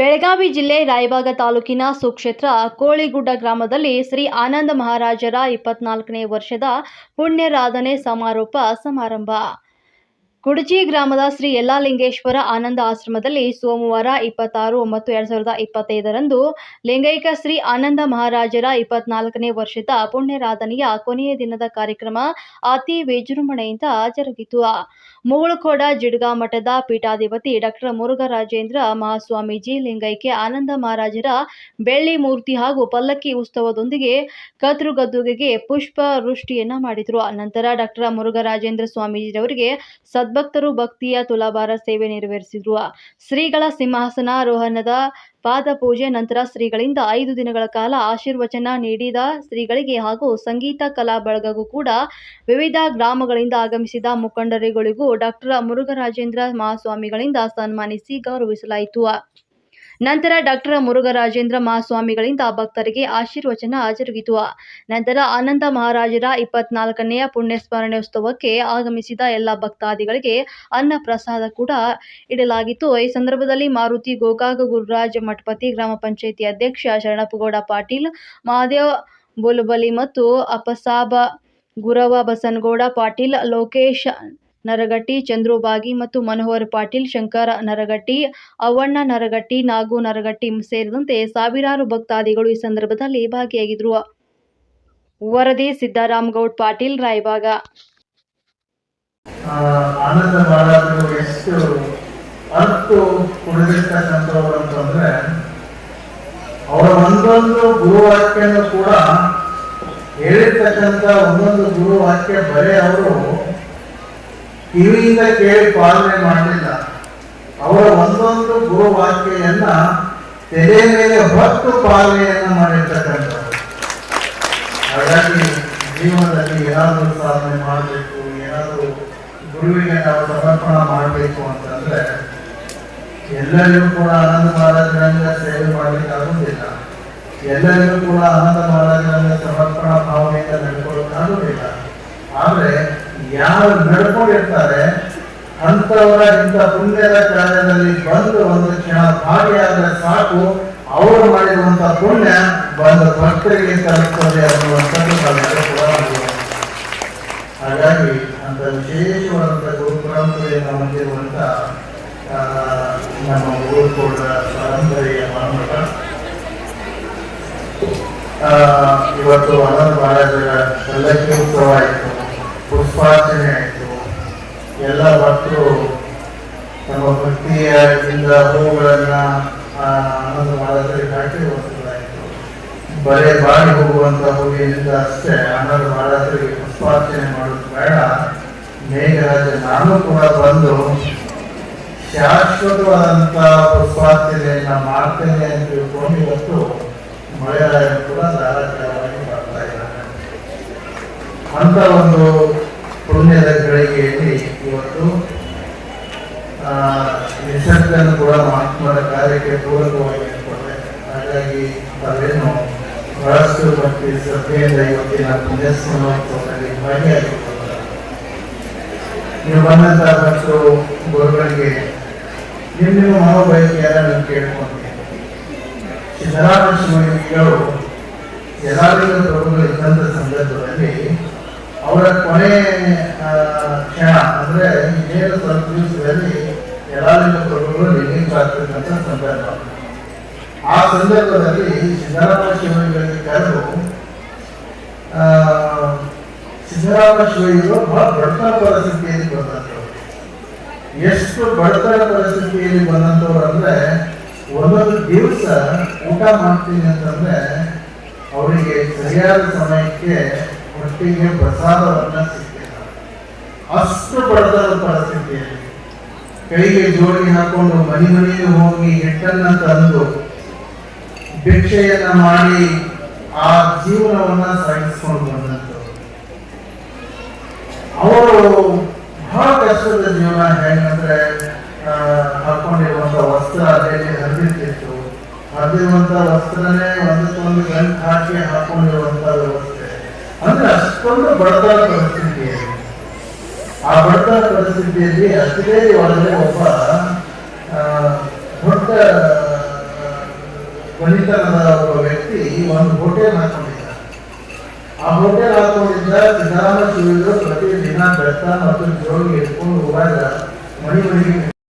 ಬೆಳಗಾವಿ ಜಿಲ್ಲೆ ರಾಯಬಾಗ ತಾಲೂಕಿನ ಸುಕ್ಷೇತ್ರ ಕೋಳಿಗುಡ್ಡ ಗ್ರಾಮದಲ್ಲಿ ಶ್ರೀ ಆನಂದ ಮಹಾರಾಜರ ಇಪ್ಪತ್ನಾಲ್ಕನೇ ವರ್ಷದ ಪುಣ್ಯರಾಧನೆ ಸಮಾರೋಪ ಸಮಾರಂಭ. ಕುಡಚಿ ಗ್ರಾಮದ ಶ್ರೀ ಯಲ್ಲಾಲಿಂಗೇಶ್ವರ ಆನಂದ ಆಶ್ರಮದಲ್ಲಿ ಸೋಮವಾರ ಇಪ್ಪತ್ತಾರು ಒಂಬತ್ತು ಎರಡು ಸಾವಿರದ ಇಪ್ಪತ್ತೈದರಂದು ಲಿಂಗೈಕ ಶ್ರೀ ಆನಂದ ಮಹಾರಾಜರ ಇಪ್ಪತ್ನಾಲ್ಕನೇ ವರ್ಷದ ಪುಣ್ಯರಾಧನೆಯ ಕೊನೆಯ ದಿನದ ಕಾರ್ಯಕ್ರಮ ಅತಿ ವಿಜೃಂಭಣೆಯಿಂದ ಜರುಗಿತು. ಮುಗುಳುಕೋಡ ಜಿಡ್ಗಾ ಮಠದ ಪೀಠಾಧಿಪತಿ ಡಾಕ್ಟರ್ ಮುರುಘರಾಜೇಂದ್ರ ಮಹಾಸ್ವಾಮೀಜಿ ಲಿಂಗೈಕ್ಯ ಆನಂದ ಮಹಾರಾಜರ ಬೆಳ್ಳಿ ಮೂರ್ತಿ ಹಾಗೂ ಪಲ್ಲಕ್ಕಿ ಉತ್ಸವದೊಂದಿಗೆ ಕದ್ರುಗದ್ದುಗೆಗೆ ಪುಷ್ಪ ವೃಷ್ಟಿಯನ್ನ ಮಾಡಿದರು. ನಂತರ ಡಾಕ್ಟರ್ ಮುರುಘರಾಜೇಂದ್ರ ಸ್ವಾಮೀಜಿರವರಿಗೆ ಸದ್ಭಕ್ತರು ಭಕ್ತಿಯ ತುಲಾಭಾರ ಸೇವೆ ನೆರವೇರಿಸಿದ್ರು. ಶ್ರೀಗಳ ಸಿಂಹಾಸನಾರೋಹಣದ ಪಾದ ಪೂಜೆ ನಂತರ ಶ್ರೀಗಳಿಂದ ಐದು ದಿನಗಳ ಕಾಲ ಆಶೀರ್ವಚನ ನೀಡಿದ ಶ್ರೀಗಳಿಗೆ ಹಾಗೂ ಸಂಗೀತ ಕಲಾ ಬಳಗಗೂ ಕೂಡ ವಿವಿಧ ಗ್ರಾಮಗಳಿಂದ ಆಗಮಿಸಿದ ಮುಖಂಡರುಗಳಿಗೂ ಡಾಕ್ಟರ್ ಮುರುಘರಾಜೇಂದ್ರ ಮಹಾಸ್ವಾಮಿಗಳಿಂದ ಸನ್ಮಾನಿಸಿ ಗೌರವಿಸಲಾಯಿತು. ನಂತರ ಡಾಕ್ಟರ್ ಮುರುಘರಾಜೇಂದ್ರ ಮಹಾಸ್ವಾಮಿಗಳಿಂದ ಭಕ್ತರಿಗೆ ಆಶೀರ್ವಚನ ಜರುಗಿತು. ನಂತರ ಆನಂದ ಮಹಾರಾಜರ ಇಪ್ಪತ್ನಾಲ್ಕನೆಯ ಪುಣ್ಯಸ್ಮರಣೆ ಉತ್ಸವಕ್ಕೆ ಆಗಮಿಸಿದ ಎಲ್ಲ ಭಕ್ತಾದಿಗಳಿಗೆ ಅನ್ನ ಪ್ರಸಾದ ಕೂಡ ಇಡಲಾಗಿತ್ತು. ಈ ಸಂದರ್ಭದಲ್ಲಿ ಮಾರುತಿ ಗೋಕಾಕ ಗುರುರಾಜ ಮಠಪತಿ ಗ್ರಾಮ ಪಂಚಾಯಿತಿ ಅಧ್ಯಕ್ಷ ಶರಣಪ್ಪಗೌಡ ಪಾಟೀಲ್, ಮಹಾದೇವ್ ಬುಲ್ಬಲಿ ಮತ್ತು ಅಪಸಾಬ ಗುರವ ಬಸನಗೌಡ ಪಾಟೀಲ್, ಲೋಕೇಶ್ ನರಗಟ್ಟಿ ಚಂದ್ರುಬಾಗಿ ಮತ್ತು ಮನೋಹರ್ ಪಾಟೀಲ್ ಶಂಕರ ನರಗಟ್ಟಿ ಅವ್ವಣ್ಣ ನರಗಟ್ಟಿ ನಾಗು ನರಗಟ್ಟಿ ಸೇರಿದಂತೆ ಸಾವಿರಾರು ಭಕ್ತಾದಿಗಳು ಈ ಸಂದರ್ಭದಲ್ಲಿ ಭಾಗಿಯಾಗಿದ್ದರು ವರದಿ ಸಿದ್ದರಾಮಗೌಡ ಪಾಟೀಲ್ ರಾಯಬಾಗ ಆ, ಆನಂದ ಎಷ್ಟು ಅಂತಂದ್ರೆ ಅವರ ಒಂದೊಂದು ಗುರುವಾಕ್ಯನೂ ಕೂಡ ಹೇಳಿರ್ತಕ್ಕಂಥ ಒಂದೊಂದು ಗುರುವಾಕ್ಯ ಬರೀ ಅವರು ಕಿವಿಯಿಂದ ಕೇಳಿ ಪಾಲನೆ ಮಾಡಲಿಲ್ಲ. ಅವರ ಒಂದೊಂದು ಗುರುವಾಕ್ಯೆಯನ್ನ ತೆರೆ ಮೇಲೆ ಹೊತ್ತು ಪಾಲನೆಯನ್ನ ಮಾಡಿರ್ತಕ್ಕಂಥ ಹಾಗಾಗಿ ಜೀವನದಲ್ಲಿ ಏನಾದರೂ ಸಾಧನೆ ಮಾಡಬೇಕು, ಏನಾದರೂ ಗುರುವಿಗೆ ನಾವು ಸಮರ್ಪಣ ಮಾಡಬೇಕು ಅಂತಂದ್ರೆ ಎಲ್ಲರಿಗೂ ಕೂಡ ಆನಂದ ಮಹಾರಾಜರಿಂದ ಸೇವೆ ಮಾಡಲಿಕ್ಕೆ ಆಗುವುದಿಲ್ಲ ಎಲ್ಲರಿಗೂ ಕೂಡ ಆನಂದ ಮಹಾರಾಜರಿಂದ ಸಮರ್ಪಣಾ ಭಾವನೆಯಿಂದ ನಡ್ಕೊಳ್ಳೋಕ್ಕಾಗುವುದಿಲ್ಲ ಆದ್ರೆ ಯಾರು ನಡ್ಕೊಂಡಿರ್ತಾರೆ ಅಂತವರ ಇಂಥ ಪುಣ್ಯದ ಕಾರ್ಯದಲ್ಲಿ ಬಂದು ಒಂದು ಕ್ಷಣ ಭಾಗಿಯಾದರೆ ಸಾಕು, ಅವರು ಮಾಡಿರುವಂತ ಪುಣ್ಯ ಬಂದ ಭಕ್ತರಿಗೆ ತಲುಪುತ್ತದೆ ಅನ್ನುವಂಥದ್ದು. ಹಾಗಾಗಿ ಅಂತ ವಿಶೇಷವಾದಂಥ ಗುರು ಪರಂಪರೆಯನ್ನು ಹೊಂದಿರುವಂಥ ನಮ್ಮ ಗುರುಕುಲ ಪರಂಪರೆಯ ಮಾನವ ಇವತ್ತು ಅನಂತ ಆಯಿತು ಪುಷ್ಪಾರ್ಚನೆ ಆಯಿತು. ಎಲ್ಲ ಭಕ್ತರು ತಮ್ಮ ಭಕ್ತಿಯಿಂದ ಹೂಗಳನ್ನ ಆನಂದ ಮಹಾರಾಜರಿಗೆ ಕಾಟಿ ವಸ್ತುಗಳಾಯಿತು ಬರೇ ಬಾಡಿ ಹೋಗುವಂತ ಹೂವಿನಿಂದ ಅಷ್ಟೇ ಆನಂದ ಮಾಡೋದ್ರೆ ಪುಷ್ಪಾರ್ಚನೆ ಮಾಡೋದು ಬೇಡ. ಮೇಘರಾಜ, ನಾನು ಕೂಡ ಬಂದು ಶಾಶ್ವತವಾದಂತ ಪುಷ್ಪಾರ್ಚನೆಯನ್ನ ಮಾಡ್ತೇನೆ ಅಂತ ತಿಳ್ಕೊಂಡು ಇವತ್ತು ಮಳೆರಾಯ ಕೂಡ ಧಾರಾಕಾರವಾಗಿ ಮಾಡ್ತಾ ಇದ್ದಾರೆ. ಅಂತ ಒಂದು ಪುಣ್ಯದ ಗಳಿಗೆಯಲ್ಲಿ ಇವತ್ತು ನಿಸರ್ಗನ ಕೂಡ ಮಹಾತ್ಮರ ಕಾರ್ಯಕ್ಕೆ ಪೂರಕವಾಗಿ ಅನ್ಕೊಂಡೆ ಹಾಗಾಗಿ ತಾವೇನು ಬಹಳಷ್ಟು ಮತ್ತು ಶ್ರದ್ಧೆಯಿಂದ ಇವತ್ತಿನ ಪುಣ್ಯಸ್ಮರಣೋತ್ಸವದಲ್ಲಿ ಭಾಗಿಯಾಗಿರ್ತಾರೆ ನೀವು ಬಂದಂತಹ ಮತ್ತು ಗುರುಗಳಿಗೆ, ನಿಮ್ಮ ನಿಮ್ಮ ನೀವು ಕೇಳ್ಕೊಂತೀನಿ ಸಿದ್ದರಾಮ ಶಿವಲಿಂಗಿಗಳು ಯಲಾಲಿಂಗ ಪ್ರಭುಗಳು ಇದ್ದಂಥ ಸಂದರ್ಭದಲ್ಲಿ ಅವರ ಕೊನೆ ಕ್ಷಣ, ಅಂದ್ರೆ ನೇರ ಸ್ವಲ್ಪ ದಿವಸದಲ್ಲಿ ಯಲಾಲಿಂಗ ಪ್ರಭುಗಳು ಸಂದರ್ಭ. ಆ ಸಂದರ್ಭದಲ್ಲಿ ಸಿದ್ದರಾಮ ಶಿವಲಿಂಗರಿಗೆ ಕರೆದು ಸಿದ್ದರಾಮ ಶಿವಲಿಂಗರು ಬಹಳ ಬಡತನ ಪರಿಸ್ಥಿತಿಯಲ್ಲಿ ಬಂದಂಥವ್ರು. ಎಷ್ಟು ಬಡತನ ಪರಿಸ್ಥಿತಿಯಲ್ಲಿ ಬಂದಂಥವ್ರು ಅಂದ್ರೆ, ಒಂದೊಂದು ದಿವಸ ಊಟ ಮಾಡ್ತೀನಿ ಅಂತಂದ್ರೆ, ಅವರಿಗೆ ಸರಿಯಾದ ಸಮಯಕ್ಕೆ ಒಟ್ಟಿಗೆ ಪ್ರಸಾದವನ್ನ ಸಿಗ್ತಿಲ್ಲ ಅಷ್ಟು ಬಡತನ ಪರಿಸ್ಥಿತಿಯಲ್ಲಿ ಕೈಗೆ ಜೋಡಿ ಹಾಕೊಂಡು ಮನೆ ಮನೆಗೆ ಹೋಗಿ ಹೆಟ್ಟನ್ನ ತಂದು ಭಿಕ್ಷೆಯನ್ನ ಮಾಡಿ ಆ ಜೀವನವನ್ನ ಸಾಗಿಸ್ಕೊಂಡು ಬಂದಂತ ಅವರು ಬಹಳ ಕಷ್ಟದ ಜೀವನ. ಹೆಂಗಂದ್ರೆ ಹಾಕೊಂಡಿರುವಂತ ವಸ್ತ್ರ ಅದೇ ಹರಿದಿರ್ತಿತ್ತು. ಹರಿದಿರುವಂತ ವಸ್ತ್ರನೇ ಒಂದಕ್ಕೊಂದು ಗಂಟು ಹಾಕಿ ಹಾಕೊಂಡಿರುವಂತ ವ್ಯವಸ್ಥೆ ಅಂದ್ರೆ ಅಷ್ಟೊಂದು ಬಡತನ ಪರಿಸ್ಥಿತಿ ಆ ಬಡತನ ಪರಿಸ್ಥಿತಿಯಲ್ಲಿ ಅಷ್ಟೇ ಒಳಗೆ ಒಬ್ಬ ದೊಡ್ಡ ಬಲಿತನದ ಒಬ್ಬ ವ್ಯಕ್ತಿ ಒಂದು ಹೋಟೆಲ್ ಹಾಕೊಂಡಿದ್ದ ಆ ಹೋಟೆಲ್ ಹಾಕೊಂಡಿದ್ದ ನಿಧಾನ ಸುರಿದು ಪ್ರತಿ ದಿನ ಬೆಟ್ಟ ಮತ್ತು ಜೋಗಿ ಇಟ್ಕೊಂಡು ಹೋದಾಗ ಮಣಿ ಮನೆಗೆ